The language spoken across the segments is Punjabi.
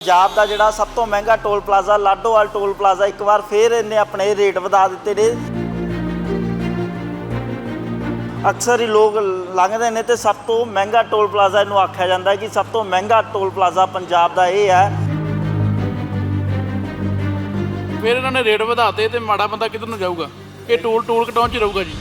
ਪੰਜਾਬ ਦਾ ਜਿਹੜਾ ਸਭ ਤੋਂ ਮਹਿੰਗਾ toll plaza, Ladowal toll plaza, ਇੱਕ ਵਾਰ ਫੇਰ ਇਹਨੇ ਆਪਣੇ ਰੇਟ ਵਧਾ ਦਿੱਤੇ ਨੇ। ਅਕਸਰ ਹੀ ਲੋਕ ਲੰਘਦੇ ਨੇ ਤੇ ਸਭ ਤੋਂ ਮਹਿੰਗਾ ਟੋਲ ਪਲਾਜ਼ਾ ਇਹਨੂੰ ਆਖਿਆ ਜਾਂਦਾ ਹੈ ਕਿ ਸਭ ਤੋਂ ਮਹਿੰਗਾ ਟੋਲ ਪਲਾਜ਼ਾ ਪੰਜਾਬ ਦਾ ਇਹ ਹੈ। ਫਿਰ ਇਹਨਾਂ ਨੇ ਰੇਟ ਵਧਾਤੇ ਤੇ ਮਾੜਾ ਬੰਦਾ ਕਿੱਧਰ ਨੂੰ ਜਾਊਗਾ? ਇਹ ਟੋਲ ਟੋਲ ਕਟਾਉਣ ਚ ਹੀ ਰਹੂਗਾ ਜੀ।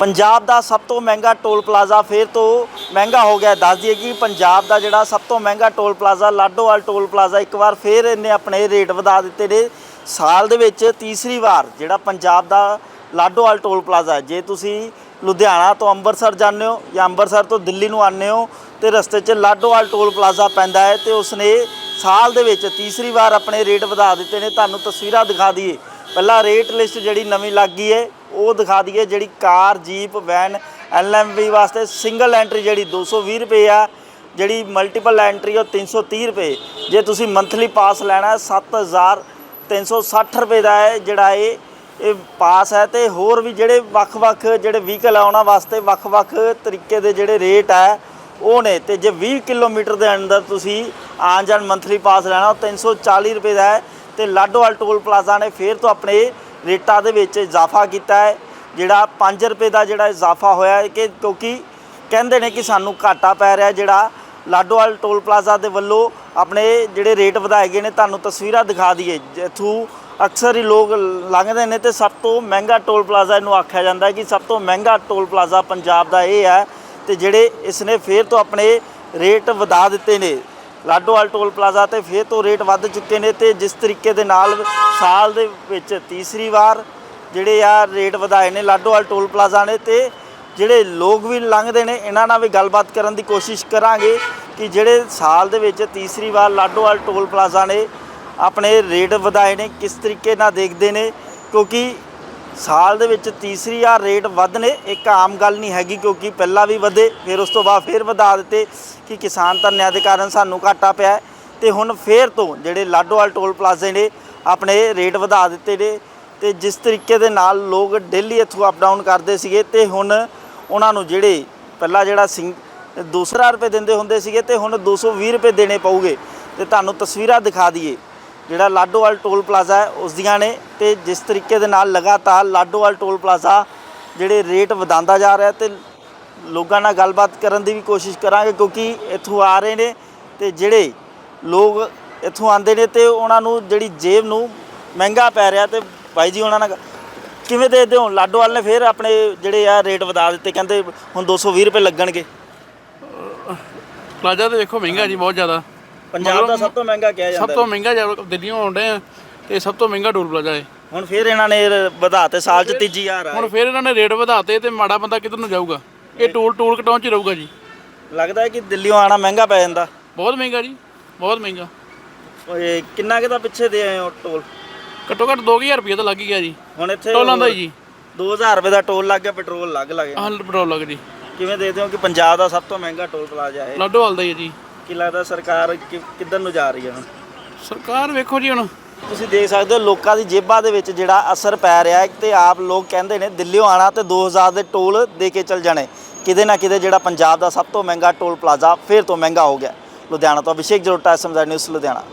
ਪੰਜਾਬ ਦਾ ਸਭ ਤੋਂ ਮਹਿੰਗਾ ਟੋਲ ਪਲਾਜ਼ਾ ਫੇਰ ਤੋਂ ਮਹਿੰਗਾ ਹੋ ਗਿਆ। ਹੈ। ਦੱਸ ਦਈਏ ਕਿ ਪੰਜਾਬ ਦਾ ਜਿਹੜਾ ਸਭ ਤੋਂ ਮਹਿੰਗਾ toll plaza, Ladowal toll plaza ਇੱਕ ਵਾਰ ਫੇਰ ਇਹਨੇ ਆਪਣੇ ਰੇਟ ਵਧਾ ਦਿੱਤੇ ਨੇ। ਸਾਲ ਦੇ ਵਿੱਚ ਤੀਸਰੀ ਵਾਰ ਜਿਹੜਾ ਪੰਜਾਬ ਦਾ ਲਾਡੋਵਾਲ ਟੋਲ ਪਲਾਜ਼ਾ ਜੇ ਤੁਸੀਂ ਲੁਧਿਆਣਾ ਤੋਂ ਅੰਮ੍ਰਿਤਸਰ ਜਾਂਦੇ ਹੋ ਜਾਂ ਅੰਮ੍ਰਿਤਸਰ ਤੋਂ ਦਿੱਲੀ ਨੂੰ ਆਉਂਦੇ ਹੋ ਤੇ ਰਸਤੇ 'ਚ ਲਾਡੋਵਾਲ ਟੋਲ ਪਲਾਜ਼ਾ ਪੈਂਦਾ ਹੈ ਤੇ ਉਸਨੇ ਸਾਲ ਦੇ ਵਿੱਚ ਤੀਸਰੀ ਵਾਰ ਆਪਣੇ ਰੇਟ ਵਧਾ ਦਿੱਤੇ ਨੇ। ਤੁਹਾਨੂੰ ਤਸਵੀਰਾਂ ਦਿਖਾ ਦਈਏ। ਪਹਿਲਾਂ ਰੇਟ ਲਿਸਟ ਜਿਹੜੀ ਨਵੀਂ ਲੱਗ ਗਈ ਹੈ। ਉਹ ਦਿਖਾ ਦਈਏ ਜਿਹੜੀ ਕਾਰ, ਜੀਪ, ਵੈਨ ਐਲਐਮਵੀ ਵਾਸਤੇ ਸਿੰਗਲ ਐਂਟਰੀ ਜਿਹੜੀ 220 ਰੁਪਏ ਆ, ਜਿਹੜੀ ਮਲਟੀਪਲ ਐਂਟਰੀ ਉਹ 330 ਰੁਪਏ। ਜੇ ਤੁਸੀਂ ਮੰਥਲੀ ਪਾਸ ਲੈਣਾ ਹੈ 7360 ਰੁਪਏ ਦਾ ਹੈ ਜਿਹੜਾ ਇਹ ਇਹ ਪਾਸ ਹੈ ਤੇ ਹੋਰ ਵੀ ਜਿਹੜੇ ਵੱਖ-ਵੱਖ ਜਿਹੜੇ ਵਹੀਕਲ ਆ ਉਹਨਾਂ ਵਾਸਤੇ ਵੱਖ-ਵੱਖ ਤਰੀਕੇ ਦੇ ਜਿਹੜੇ ਰੇਟ ਹੈ ਉਹ ਨੇ। ਤੇ ਜੇ 20 ਕਿਲੋਮੀਟਰ ਦੇ ਅੰਦਰ ਤੁਸੀਂ ਆਉਣ ਜਾਣ ਮੰਥਲੀ ਪਾਸ ਲੈਣਾ, ਉਹ 340 ਰੁਪਏ ਦਾ ਹੈ। ਤੇ ਲਾਡੋਵਾਲ ਟੋਲ ਪਲਾਜ਼ਾ ਨੇ ਫੇਰ ਤੋਂ ਆਪਣੇ ਰੇਟਾਂ ਦੇ ਵਿੱਚ ਇਜ਼ਾਫਾ ਕੀਤਾ ਹੈ, ਜਿਹੜਾ 5 ਰੁਪਏ ਦਾ ਜਿਹੜਾ ਇਜ਼ਾਫਾ ਹੋਇਆ ਹੈ ਕਿ ਕਿਉਂਕਿ ਕਹਿੰਦੇ ਨੇ ਕਿ ਸਾਨੂੰ ਘਾਟਾ ਪੈ ਰਿਹਾ ਜਿਹੜਾ ਲਾਡੋਵਾਲ ਟੋਲ ਪਲਾਜ਼ਾ ਦੇ ਵੱਲੋਂ ਆਪਣੇ ਜਿਹੜੇ ਰੇਟ ਵਧਾਏ ਗਏ ਨੇ, ਤੁਹਾਨੂੰ ਤਸਵੀਰਾਂ ਦਿਖਾ ਦਈਏ। ਜਿੱਥੋਂ ਅਕਸਰ ਹੀ ਲੋਕ ਲੰਘਦੇ ਨੇ ਤੇ ਸਭ ਤੋਂ ਮਹਿੰਗਾ ਟੋਲ ਪਲਾਜ਼ਾ ਇਹਨੂੰ ਆਖਿਆ ਜਾਂਦਾ ਹੈ ਕਿ ਸਭ ਤੋਂ ਮਹਿੰਗਾ ਟੋਲ ਪਲਾਜ਼ਾ ਪੰਜਾਬ ਦਾ ਇਹ ਹੈ ਤੇ ਜਿਹੜੇ ਇਸ ਨੇ ਫੇਰ ਤੋਂ ਆਪਣੇ ਰੇਟ ਵਧਾ ਦਿੱਤੇ ਨੇ। ਲਾਡੋਵਾਲ ਟੋਲ ਪਲਾਜ਼ਾ ਤੇ ਫੇਰ ਤੋਂ ਰੇਟ ਵੱਧ ਚੁੱਕੇ ਨੇ ਤੇ ਜਿਸ ਤਰੀਕੇ ਦੇ ਨਾਲ ਸਾਲ ਦੇ ਵਿੱਚ ਤੀਸਰੀ ਵਾਰ ਜਿਹੜੇ ਆ ਰੇਟ ਵਧਾਏ ਨੇ ਲਾਡੋਵਾਲ ਟੋਲ ਪਲਾਜ਼ਾ ਨੇ ਤੇ ਜਿਹੜੇ ਲੋਕ ਵੀ ਲੰਘਦੇ ਨੇ, ਇਹਨਾਂ ਨਾਲ ਵੀ ਗੱਲਬਾਤ ਕਰਨ ਦੀ ਕੋਸ਼ਿਸ਼ ਕਰਾਂਗੇ ਕਿ ਜਿਹੜੇ ਸਾਲ ਦੇ ਵਿੱਚ ਤੀਸਰੀ ਵਾਰ ਲਾਡੋਵਾਲ ਟੋਲ ਪਲਾਜ਼ਾ ਨੇ ਆਪਣੇ ਰੇਟ ਵਧਾਏ ਨੇ, ਕਿਸ ਤਰੀਕੇ ਨਾਲ ਦੇਖਦੇ ਨੇ, ਕਿਉਂਕਿ ਸਾਲ ਦੇ ਵਿੱਚ ਤੀਸਰੀ ਆ ਰੇਟ ਵੱਧ ਨੇ ਇੱਕ ਆਮ ਗੱਲ ਨਹੀਂ ਹੈਗੀ ਕਿਉਂਕਿ ਪਹਿਲਾਂ ਵੀ ਵਧੇ, ਫਿਰ ਉਸ ਤੋਂ ਬਾਅਦ ਫਿਰ ਵਧਾ ਦਿੱਤੇ ਕਿ ਕਿਸਾਨ ਧਰਨਿਆਂ ਦੇ ਕਾਰਨ ਸਾਨੂੰ ਘਾਟਾ ਪਿਆ ਹੈ। ਤੇ ਹੁਣ ਫੇਰ ਤੋਂ ਜਿਹੜੇ ਲਾਡੋਵਾਲ ਟੋਲ ਪਲਾਜ਼ੇ ਨੇ, ਆਪਣੇ ਰੇਟ ਵਧਾ ਦਿੱਤੇ ਨੇ ਤੇ ਜਿਸ ਤਰੀਕੇ ਦੇ ਨਾਲ ਲੋਕ ਡੇਲੀ ਇੱਥੋਂ ਅਪ ਡਾਊਨ ਕਰਦੇ ਸੀਗੇ ਤੇ ਹੁਣ ਉਹਨਾਂ ਨੂੰ ਜਿਹੜੇ ਪਹਿਲਾਂ ਜਿਹੜਾ ਸਿੰਘ 200 ਰੁਪਏ ਦਿੰਦੇ ਹੁੰਦੇ ਸੀਗੇ ਤੇ ਹੁਣ 220 ਰੁਪਏ ਦੇਣੇ ਪਊਗੇ। ਤੇ ਤੁਹਾਨੂੰ ਤਸਵੀਰਾਂ ਦਿਖਾ ਦਈਏ। ਜਿਹੜਾ ਲਾਡੋਵਾਲ ਟੋਲ ਪਲਾਜ਼ਾ ਹੈ, ਉਸ ਦੀਆਂ ਨੇ ਤੇ ਜਿਸ ਤਰੀਕੇ ਦੇ ਨਾਲ ਲਗਾਤਾਰ ਲਾਡੋਵਾਲ ਟੋਲ ਪਲਾਜ਼ਾ ਜਿਹੜੇ ਰੇਟ ਵਧਾਉਂਦਾ ਜਾ ਰਿਹਾ ਤੇ ਲੋਕਾਂ ਨਾਲ ਗੱਲਬਾਤ ਕਰਨ ਦੀ ਵੀ ਕੋਸ਼ਿਸ਼ ਕਰਾਂਗੇ ਕਿਉਂਕਿ ਇੱਥੋਂ ਆ ਰਹੇ ਨੇ ਤੇ ਜਿਹੜੇ ਲੋਕ ਇੱਥੋਂ ਆਉਂਦੇ ਨੇ ਤੇ ਉਹਨਾਂ ਨੂੰ ਜਿਹੜੀ ਜੇਬ ਨੂੰ ਮਹਿੰਗਾ ਪੈ ਰਿਹਾ ਤੇ ਭਾਈ ਜੀ ਉਹਨਾਂ ਨਾਲ ਕਿਵੇਂ ਦੇਖਦੇ ਹੋ? ਲਾਡੋਵਾਲ ਨੇ ਫਿਰ ਆਪਣੇ ਜਿਹੜੇ ਆ ਰੇਟ ਵਧਾ ਦਿੱਤੇ, ਕਹਿੰਦੇ ਹੁਣ 220 ਰੁਪਏ ਲੱਗਣਗੇ। ਪਲਾਜ਼ਾ ਤੇ ਦੇਖੋ ਮਹਿੰਗਾ ਜੀ, ਬਹੁਤ ਜ਼ਿਆਦਾ। ਪੰਜਾਬ ਦਾ ਸਭ ਤੋਂ ਮਹਿੰਗਾ ਕਿਹਾ ਸਭ ਜਾਂਦਾ ਤੋਂ ਮਹਿੰਗਾ ਜਿਹੜਾ ਦਿੱਲੀੋਂ ਆਉਂਦੇ ਆ ਤੇ ਸਭ ਤੋਂ ਮਹਿੰਗਾ ਟੂਲ ਪਲਾਜ਼ਾ ਹੈ ਹੁਣ ਫਿਰ ਇਹਨਾਂ ਨੇ ਵਧਾਤੇ ਸਾਲ ਚ ਤੀਜੀ ਆ ਹੁਣ ਫਿਰ ਇਹਨਾਂ ਨੇ ਰੇਟ ਵਧਾਤੇ ਤੇ ਮਾੜਾ ਬੰਦਾ ਕਿੱਧਰ ਨੂੰ ਜਾਊਗਾ? ਇਹ ਟੂਲ ਟੂਲ ਕਟਾਉਣ ਚ ਹੀ ਰਹੂਗਾ ਜੀ। ਲੱਗਦਾ ਹੈ ਕਿ ਦਿੱਲੀੋਂ ਆਣਾ ਮਹਿੰਗਾ ਪੈ ਜਾਂਦਾ। ਬਹੁਤ ਮਹਿੰਗਾ ਜੀ ਬਹੁਤ ਮਹਿੰਗਾ। ਓਏ ਕਿੰਨਾ ਕੁ ਦਾ ਪਿੱਛੇ ਦੇ ਆਏ ਹੋ ਟੋਲ? ਘੱਟੋ ਘੱਟ 2000 ਰੁਪਏ ਤਾਂ ਲੱਗ ਹੀ ਗਿਆ ਜੀ। ਹੁਣ ਇੱਥੇ ਟੋਲਾਂ ਦਾ ਹੀ ਜੀ। 2000 ਰੁਪਏ ਦਾ ਟੋਲ ਲੱਗ ਗਿਆ ਪੈਟਰੋਲ ਲੱਗ ਲੱਗ ਗਿਆ। ਆਹ ਪੈਟਰੋਲ ਲੱਗ ਜੀ। ਕਿਵੇਂ ਦੇਖਦੇ ਹੋ ਕਿ ਪੰਜਾਬ ਦਾ ਸਭ ਤੋਂ ਮਹਿੰਗਾ ਟੋਲ ਪਲਾਜ਼ਾ ਹੈ ਲਾਡੋਵਾਲ ਦਾ ਹੀ ਹੈ ਜੀ। ਕੀ ਲੱਗਦਾ ਸਰਕਾਰ ਕਿ- ਕਿੱਧਰ ਨੂੰ ਜਾ ਰਹੀ ਹੈ ਹੁਣ? ਸਰਕਾਰ ਵੇਖੋ ਜੀ ਹੁਣ। ਤੁਸੀਂ ਦੇਖ ਸਕਦੇ ਹੋ ਲੋਕਾਂ ਦੀ ਜੇਬਾਂ ਦੇ ਵਿੱਚ ਜਿਹੜਾ ਅਸਰ ਪੈ ਰਿਹਾ ਹੈ ਤੇ ਆਪ ਲੋਕ ਕਹਿੰਦੇ ਨੇ ਦਿੱਲੀੋਂ ਆਣਾ ਤੇ 2000 ਦੇ ਟੋਲ ਦੇ ਕੇ ਚੱਲ ਜਾਣੇ। ਕਿਤੇ ਨਾ ਕਿਤੇ ਜਿਹੜਾ ਪੰਜਾਬ ਦਾ ਸਭ ਤੋਂ ਮਹਿੰਗਾ ਟੋਲ ਪਲਾਜ਼ਾ ਫਿਰ ਤੋਂ ਮਹਿੰਗਾ ਹੋ ਗਿਆ। ਲੁਧਿਆਣਾ ਤੋਂ ਅਭਿਸ਼ੇਕ ਜਲੋਟਾ ਐਸਐਮਜ਼ੈਡ ਨਿਊਜ਼ ਲੁਧਿਆਣਾ।